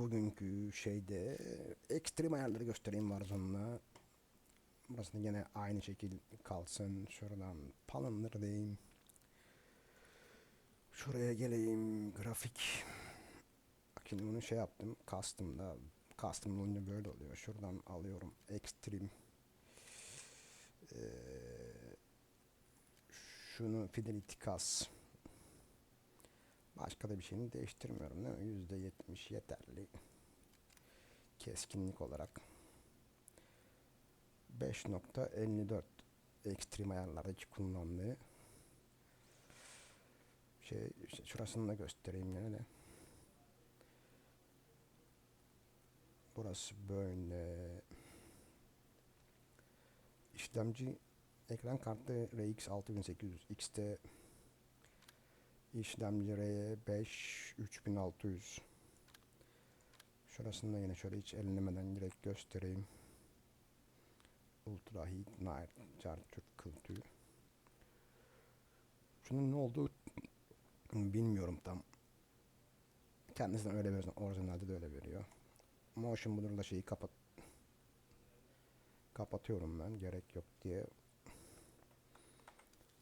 bugünkü şeyde ekstrem ayarları göstereyim Warzone'la. Burası da yine aynı şekil kalsın. Şuradan Palanır diyeyim. Şuraya geleyim. Grafik. Şimdi bunu şey yaptım. Custom'da. Custom olunca böyle oluyor. Şuradan alıyorum. Extreme. Ee, şunu Fidelity Cas. Başka da bir şeyini değiştirmiyorum değil mi? Yüzde yetmiş yeterli. Keskinlik olarak. 5.54 ekstrem ayarlardaki kullandığı şey işte şurasını da göstereyim yine de. Burası böyle. İşlemci ekran kartı RX 6800 XT İşlemci R5 3600 Şurasını da yine şöyle hiç ellemeden direkt göstereyim. Ultra Heat Night Charger kıltı. Şunun ne olduğu bilmiyorum tam. Kendisinden öyle veriyor. Orijinalde de öyle veriyor. Motion Blur'la şeyi kapat kapatıyorum ben gerek yok diye.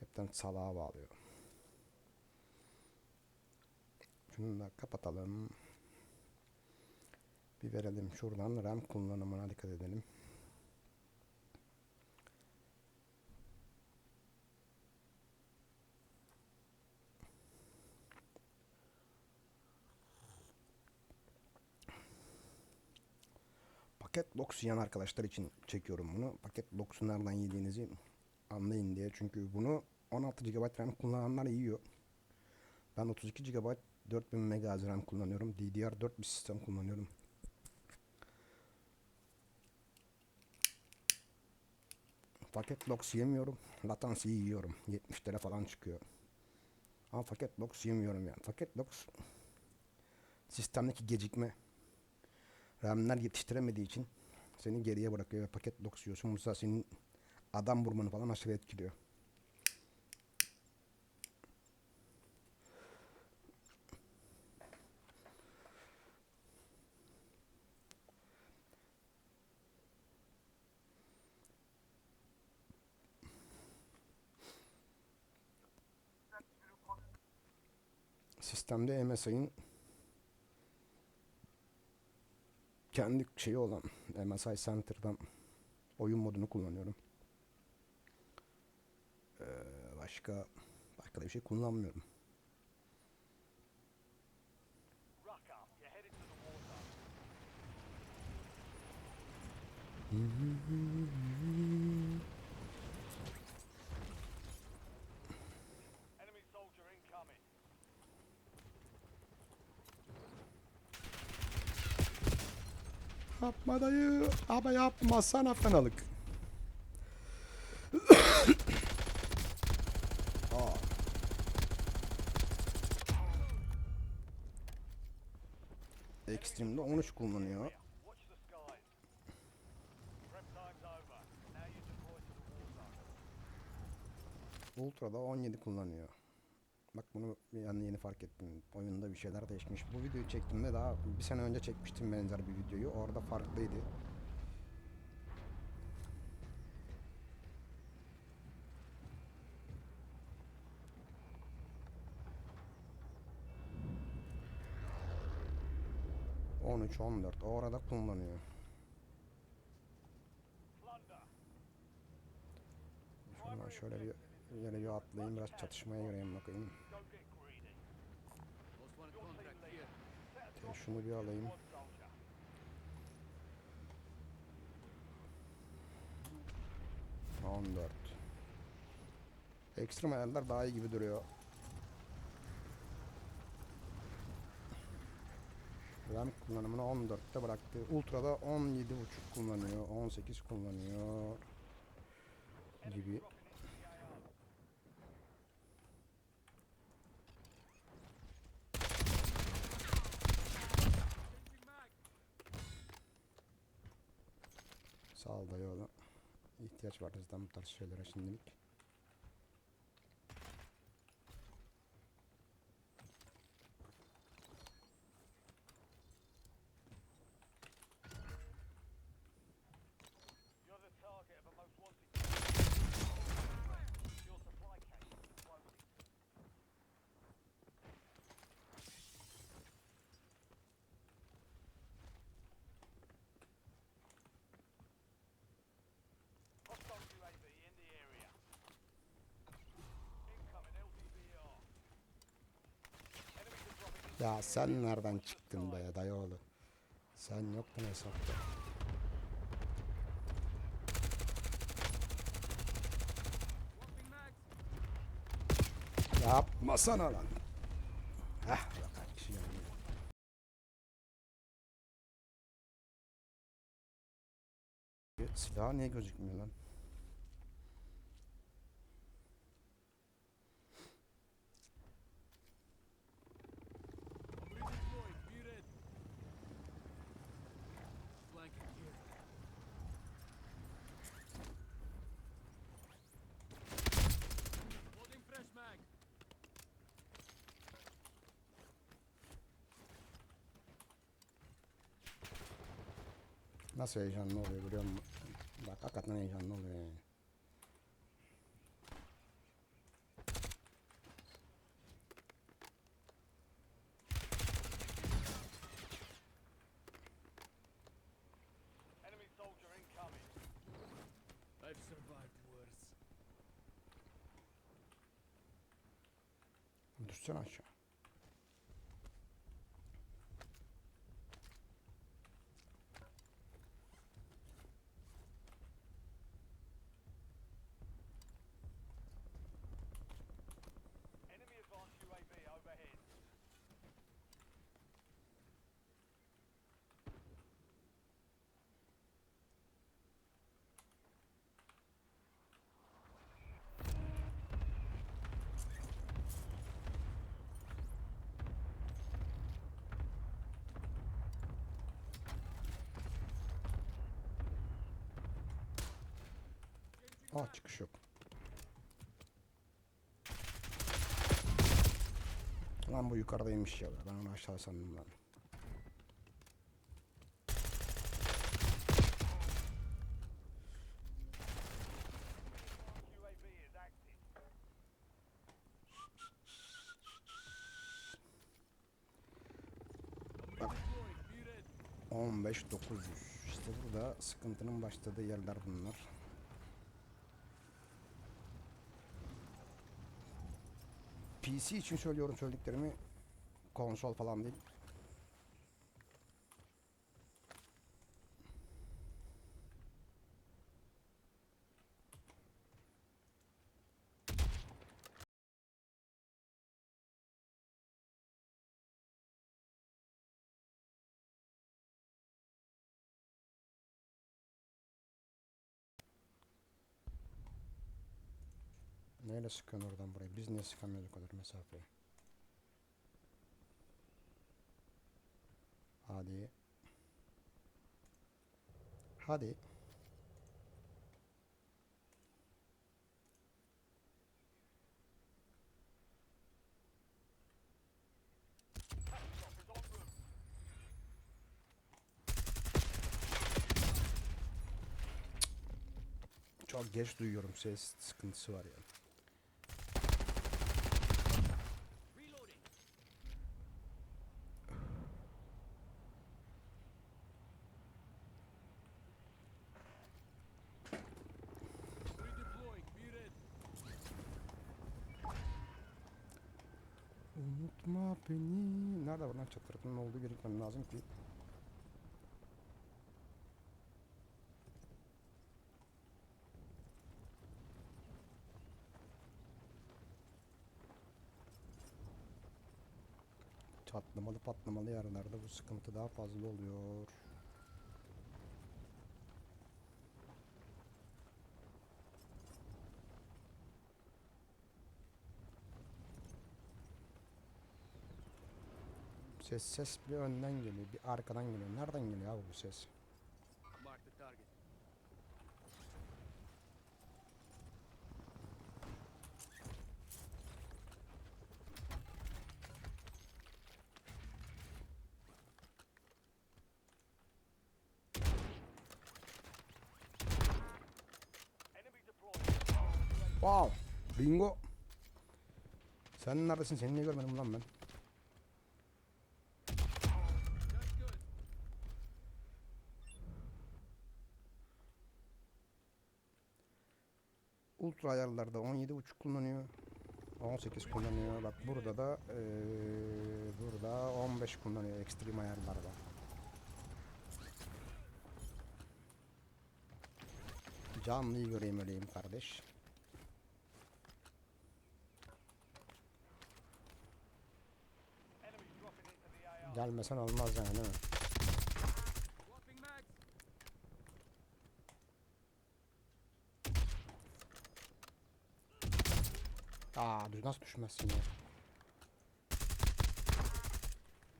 Hepten salağa bağlıyor. Şunu da kapatalım. Bir verelim şuradan RAM kullanımına dikkat edelim. Paket box yiyen arkadaşlar için çekiyorum bunu. Paket box'u nereden yediğinizi anlayın diye. Çünkü bunu 16 GB RAM kullananlar yiyor. Ben 32 GB 4000 MHz RAM kullanıyorum. DDR4 bir sistem kullanıyorum. Paket box yemiyorum. Latency'yi yiyorum. 70 lira falan çıkıyor. Ama paket box yemiyorum yani. Paket box sistemdeki gecikme RAM'ler yetiştiremediği için seni geriye bırakıyor ve paket box yiyorsun. Bu senin adam vurmanı falan aşırı etkiliyor. Sistemde MSI'nin kendi şeyi olan MSI Center'dan oyun modunu kullanıyorum. Ee, başka başka da bir şey kullanmıyorum. Ruck Yapma dayı. Ama yapma sana fenalık. Aa. Extreme'de 13 kullanıyor. Ultra'da 17 kullanıyor. Bak bunu an yeni fark ettim. Oyunda bir şeyler değişmiş. Bu videoyu çektiğimde daha bir sene önce çekmiştim benzer bir videoyu. Orada farklıydı. On üç, on dört. Orada kullanıyor. Şuradan şöyle bir yere bir atlayayım. Biraz çatışmaya gireyim bakayım. Şunu bir alayım. soldier. 14. Ekstrem ayarlar daha iyi gibi duruyor. RAM kullanımını 14'te bıraktı. Ultra'da 17.5 kullanıyor. 18 kullanıyor. Gibi. Sağ ol dayı oğlum. İhtiyaç var bizden bu tarz şeylere şimdilik. Ya sen nereden çıktın be dayıoğlu? Sen yoktun hesapta. Yapmasana lan. Heh kişi yanıyor. Silah niye gözükmüyor lan? Nasıl heyecanlı oluyor biliyor musun? Bak hakikaten heyecanlı oluyor yani. Düşsene aşağı. Aa çıkış yok. Lan bu yukarıdaymış ya. Ben onu aşağı sandım lan. Ready. 15 900. İşte burada sıkıntının başladığı yerler bunlar. PC için söylüyorum söylediklerimi. Konsol falan değil. Sıkıyorsun oradan buraya? Biz niye sıkamıyoruz o kadar mesafeye? Hadi. Hadi. Çok geç duyuyorum ses sıkıntısı var ya. Unutma beni. Nerede var lan çatırtının olduğu yere gitmem lazım ki. Çatlamalı patlamalı yerlerde bu sıkıntı daha fazla oluyor. Ses ses bir önden geliyor, bir arkadan geliyor. Nereden geliyor abi bu ses? Wow! Bingo! Sen neredesin? Seni niye görmedim lan ben? Ultra ayarlarda 17.5 kullanıyor. 18 kullanıyor. Bak burada da eee, burada 15 kullanıyor. Extreme ayarlarda. Canlıyı göreyim öleyim kardeş. Gelmesen olmaz yani değil mi? Nasıl düşmezsin ya?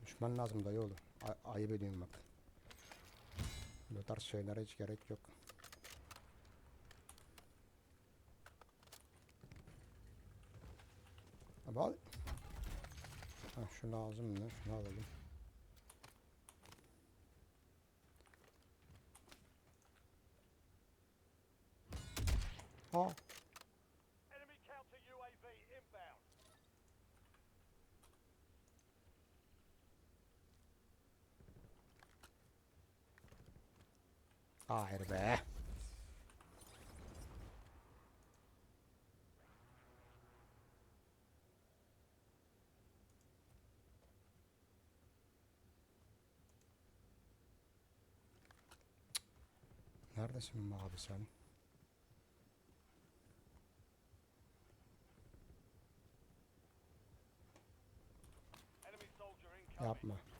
Düşman lazım dayı oğlum. Ay- ayıp ediyorum bak. Bu tarz şeylere hiç gerek yok. Abi al. Ha, şu lazım mı? Şunu alalım. Ha. Hayır be. Neredesin abi sen? Yapma.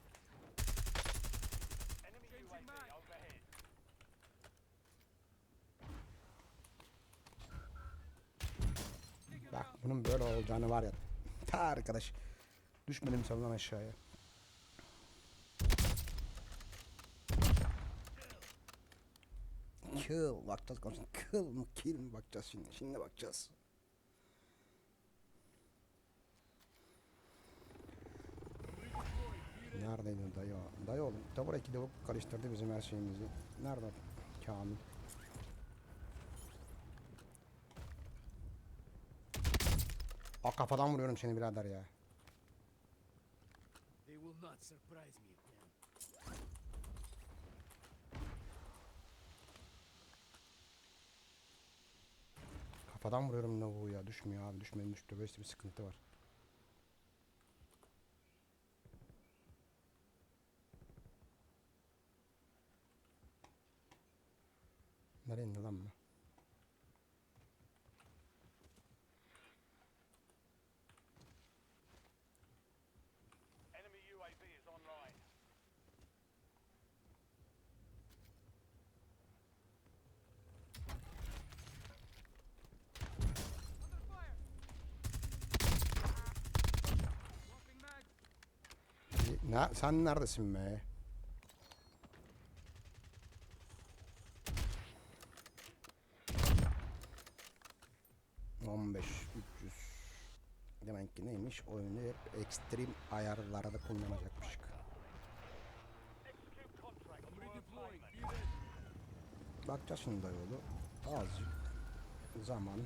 Bunun böyle olacağını var ya. Ta arkadaş. Düşmedim sallan aşağıya. Kill bakacağız konuşun. Kill mı kill mi bakacağız şimdi. Şimdi bakacağız. Neredeydi dayı? Dayı oğlum. Tavır iki de karıştırdı bizim her şeyimizi. Nerede Kamil? Aa kafadan vuruyorum seni birader ya. Kafadan vuruyorum lavuğu ya. Düşmüyor abi. Düşmedi düştü. Böyle bir sıkıntı var. Nereye indi lan bu? Ne, sen neredesin be? Demek ki neymiş? Oyunu hep ekstrem ayarlarda kullanacakmış. Bakacağız şimdi dayıoğlu. Azıcık zaman.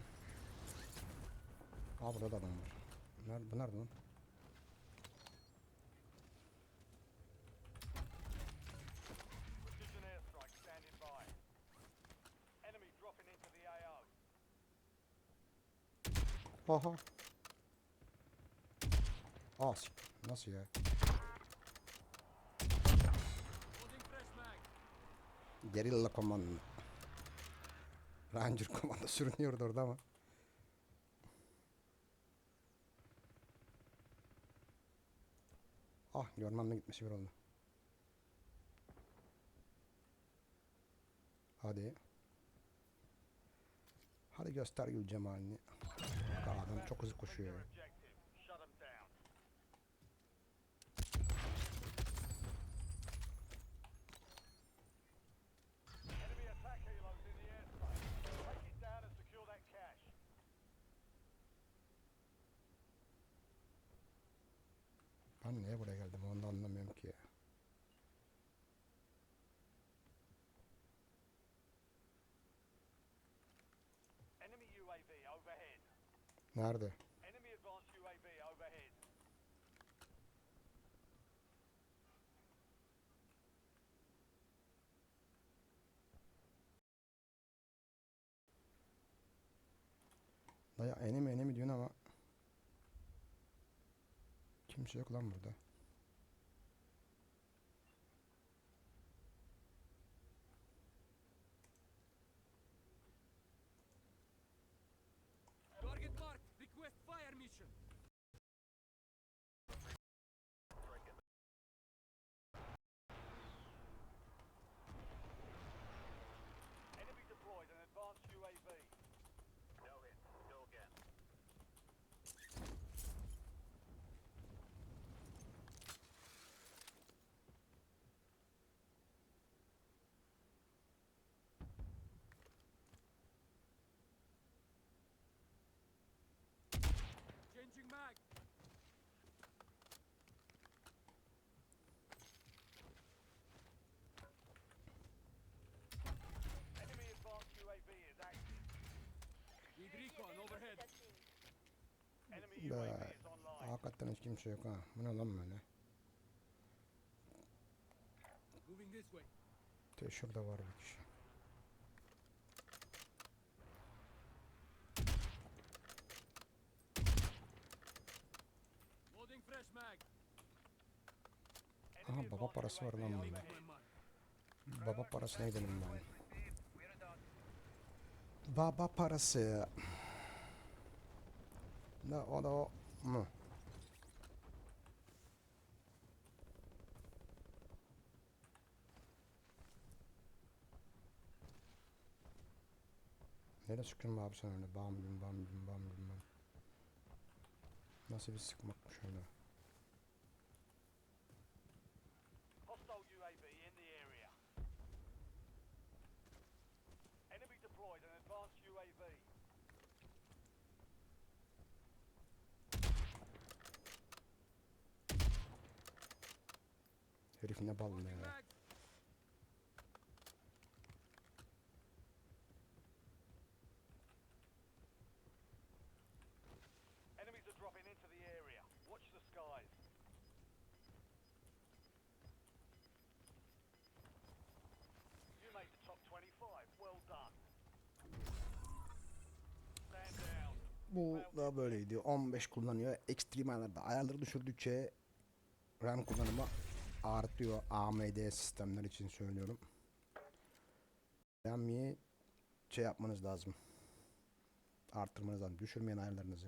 Aa burada da adam var. Nerede, bu nerede lan? Aha. Aa Nasıl ya? Gerilla komando. Ranger komando sürünüyordu orada ama. Ah görmemle gitmesi bir oldu. Hadi. Hadi göster gül cemalini. Adam çok hızlı koşuyor ya. Ben niye buraya geldim onu da anlamıyorum Nerede? Daya enemi enemi diyorsun ama kimse yok lan burada. Online. hakikaten hiç kimse yok ha. Bu ne lan böyle? De şurada var bir kişi. Aha baba parası var lan bunda. Baba parasına gidelim ben. Baba parası. Ne o da o mu? Nereye sıkıyorsun be abi sen öyle? Bam bim bam bim bam bim bam. Nasıl bir sıkmakmış öyle? Done. Stand down. Bu da böyleydi. 15 kullanıyor. Extreme ayarlarda ayarları düşürdükçe RAM kullanımı artıyor. AMD sistemler için söylüyorum. RAM'i şey yapmanız lazım. Arttırmanız lazım. Düşürmeyen ayarlarınızı.